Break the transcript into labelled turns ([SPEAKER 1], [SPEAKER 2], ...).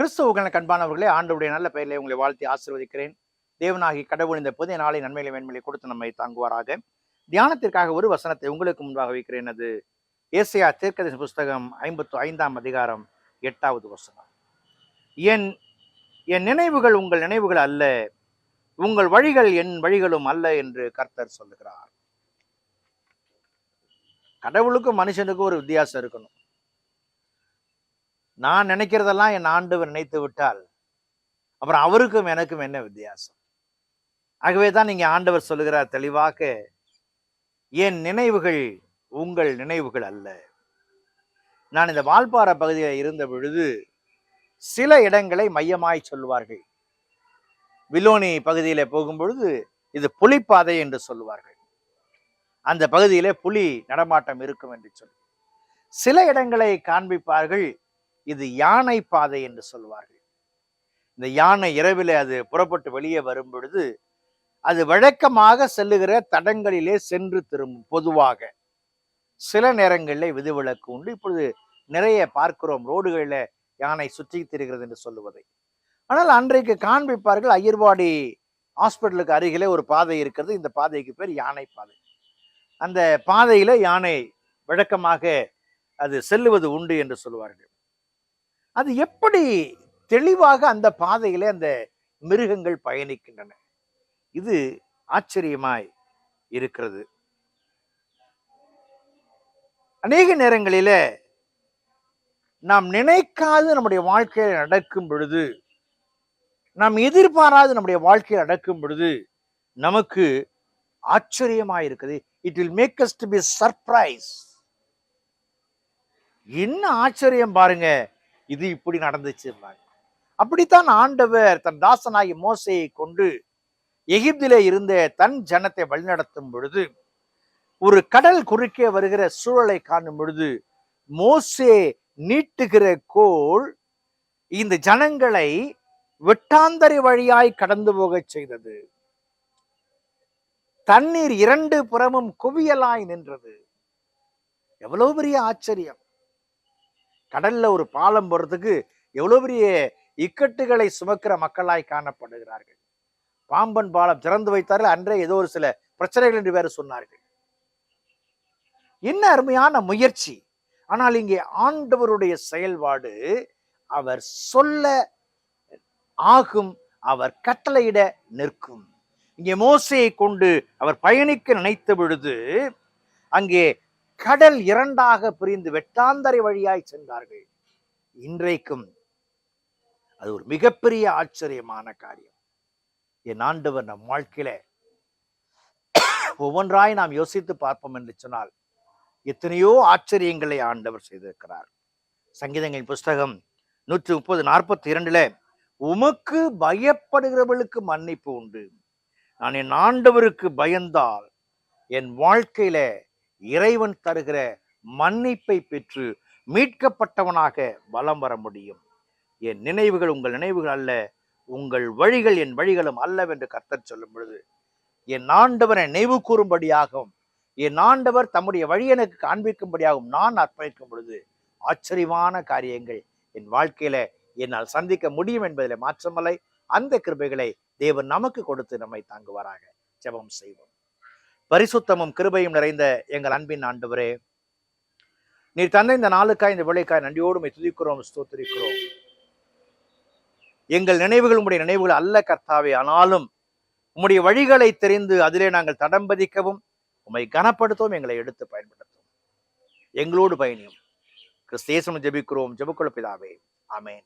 [SPEAKER 1] கிறிஸ்துவுக்கான கண்பானவர்களே ஆண்டவுடைய நல்ல பெயரிலே உங்களை வாழ்த்தி ஆசிர்வதிக்கிறேன். தேவனாகி கடவுள் இந்த புதிய நாளை நன்மையில மேன்மையை கொடுத்து நம்மை தாங்குவாராக. தியானத்திற்காக ஒரு வசனத்தை உங்களுக்கு முன்பாக வைக்கிறேன். அது ஏசியா தீர்க்கதரிசி புஸ்தகம் ஐம்பத்து ஐந்தாம் அதிகாரம் எட்டாவது வசனம். என் என் நினைவுகள் உங்கள் நினைவுகள் அல்ல உங்கள் வழிகள் என் வழிகளும் அல்ல என்று கர்த்தர் சொல்லுகிறார். கடவுளுக்கும் மனுஷனுக்கும் ஒரு வித்தியாசம் இருக்கணும். நான் நினைக்கிறதெல்லாம் என் ஆண்டவர் நினைத்து விட்டால் அப்புறம் அவருக்கும் எனக்கும் என்ன வித்தியாசம்? ஆகவே தான் நீங்கள் ஆண்டவர் சொல்லுகிறார் தெளிவாக என் நினைவுகள் உங்கள் நினைவுகள் அல்ல. நான் இந்த வால்பாறை பகுதியில் இருந்த பொழுது சில இடங்களை மையமாய் சொல்லுவார்கள். விலோனி பகுதியில் போகும்பொழுது இது புலிப்பாதை என்று சொல்லுவார்கள். அந்த பகுதியிலே புலி நடமாட்டம் இருக்கும் என்று சொல்லி. சில இடங்களை காண்பிப்பார்கள் இது யானை பாதை என்று சொல்வார்கள். இந்த யானை இரவிலே அது புறப்பட்டு வெளியே வரும் பொழுது அது வழக்கமாக செல்லுகிற தடங்களிலே சென்று திரும்பும் பொதுவாக. சில நேரங்களில் விதிவிலக்கு உண்டு. இப்பொழுது நிறைய பார்க்கிறோம் ரோடுகளில் யானை சுற்றி திரிகிறது என்று சொல்லுவதை. ஆனால் அன்றைக்கு காண்பிப்பார்கள் ஐயர்வாடி ஹாஸ்பிட்டலுக்கு அருகிலே ஒரு பாதை இருக்கிறது. இந்த பாதைக்கு பேர் யானை பாதை. அந்த பாதையில யானை வழக்கமாக அது செல்லுவது உண்டு என்று சொல்லுவார்கள் அது எப்படி தெளிவாக அந்த பாதையிலே அந்த மிருகங்கள் பயணிக்கின்றன? இது ஆச்சரியமாய் இருக்கிறது. அநேக நேரங்களில நாம் நினைக்காது நம்முடைய வாழ்க்கையில் நடக்கும் பொழுது நாம் எதிர்பாராது நம்முடைய வாழ்க்கையில் நடக்கும் பொழுது நமக்கு ஆச்சரியமாக இருக்குது it will make us to be surprise என்ன ஆச்சரியம் பாருங்க. இது இப்படி நடந்துச்சு அப்படித்தான் ஆண்டவர் தன் தாசனாகி மோசையை கொண்டு எகிப்திலே இருந்த தன் ஜனத்தை வழிநடத்தும் பொழுது ஒரு கடல் குறுக்கே வருகிற சூழலை காணும் பொழுது மோசே நீட்டுகிற கோல் இந்த ஜனங்களை வெட்டாந்தரை வழியாய் கடந்து போகச் செய்தது. தண்ணீர் இரண்டு புறமும் குவியலாய் நின்றது. எவ்வளவு பெரிய ஆச்சரியம். கடல்ல ஒரு பாலம் போடுறதுக்கு எவ்வளோ பெரிய இக்கட்டுகளை சுமக்கிற மக்களாய் காணப்படுகிறார்கள். பாம்பன் பாலம் திறந்து வைத்தார்கள். அன்றே ஏதோ ஒரு சில பிரச்சனைகள் என்று வேறு சொன்னார்கள். என்ன அருமையான முயற்சி. ஆனால் இங்கே ஆண்டவருடைய செயல்பாடு அவர் சொல்ல ஆகும் அவர் கட்டளையிட நிற்கும். இங்கே மோசையை கொண்டு அவர் பயணிக்க நினைத்த பொழுது அங்கே கடல் இரண்டாக பிரிந்து வெட்டாந்தரை வழியாய் சென்றார்கள். இன்றைக்கும் அது ஒரு மிகப்பெரிய ஆச்சரியமான காரியம். என் ஆண்டவர் நம் வாழ்க்கையில ஒவ்வொன்றாய் நாம் யோசித்து பார்ப்போம் என்று சொன்னால் எத்தனையோ ஆச்சரியங்களை ஆண்டவர் செய்திருக்கிறார். சங்கீதங்களின் புஸ்தகம் நூற்றி முப்பது நாற்பத்தி இரண்டுல உமக்கு பயப்படுகிறவர்களுக்கு மன்னிப்பு உண்டு. நான் என் ஆண்டவருக்கு பயந்தால் என் வாழ்க்கையில இறைவன் தருகிற மன்னிப்பை பெற்று மீட்கப்பட்டவனாக வலம் வர முடியும். என் நினைவுகள் உங்கள் நினைவுகள் அல்ல உங்கள் வழிகள் என் வழிகளும் அல்லவென்று கர்த்தர் சொல்லும் பொழுது என் ஆண்டவரை நினைவு கூறும்படியாகவும் என் ஆண்டவர் தம்முடைய வழி எனக்கு காண்பிக்கும்படியாகவும் நான் அர்ப்பணிக்கும் பொழுது ஆச்சரியமான காரியங்கள் என் வாழ்க்கையில என்னால் சந்திக்க முடியும் என்பதில் மாற்றமல்லை. அந்த கிருபைகளை தேவன் நமக்கு கொடுத்து நம்மை தாங்குவாராக. ஜெபம் செய்வோம். பரிசுத்தமும் கிருபையும் நிறைந்த எங்கள் அன்பின் ஆண்டவரே. நீர் தந்த இந்த நாளுக்காய் இந்த விளைக்காய் நன்றியோடு துதிக்கிறோம் ஸ்தோத்திரிக்கிறோம். எங்கள் நினைவுகள் உம்முடைய நினைவுகள் அல்ல கர்த்தாவே. ஆனாலும் உம்முடைய வழிகளை தெரிந்து அதிலே நாங்கள் தடம் பதிக்கவும் உம்மை கனப்படுத்தவும் எங்களை எடுத்து பயன்படுத்தும் எங்களோடு பயணியும். கிறிஸ்தேசம் ஜெபிக்கிறோம். ஜெபக்குள்ள பிதாவே. ஆமென்.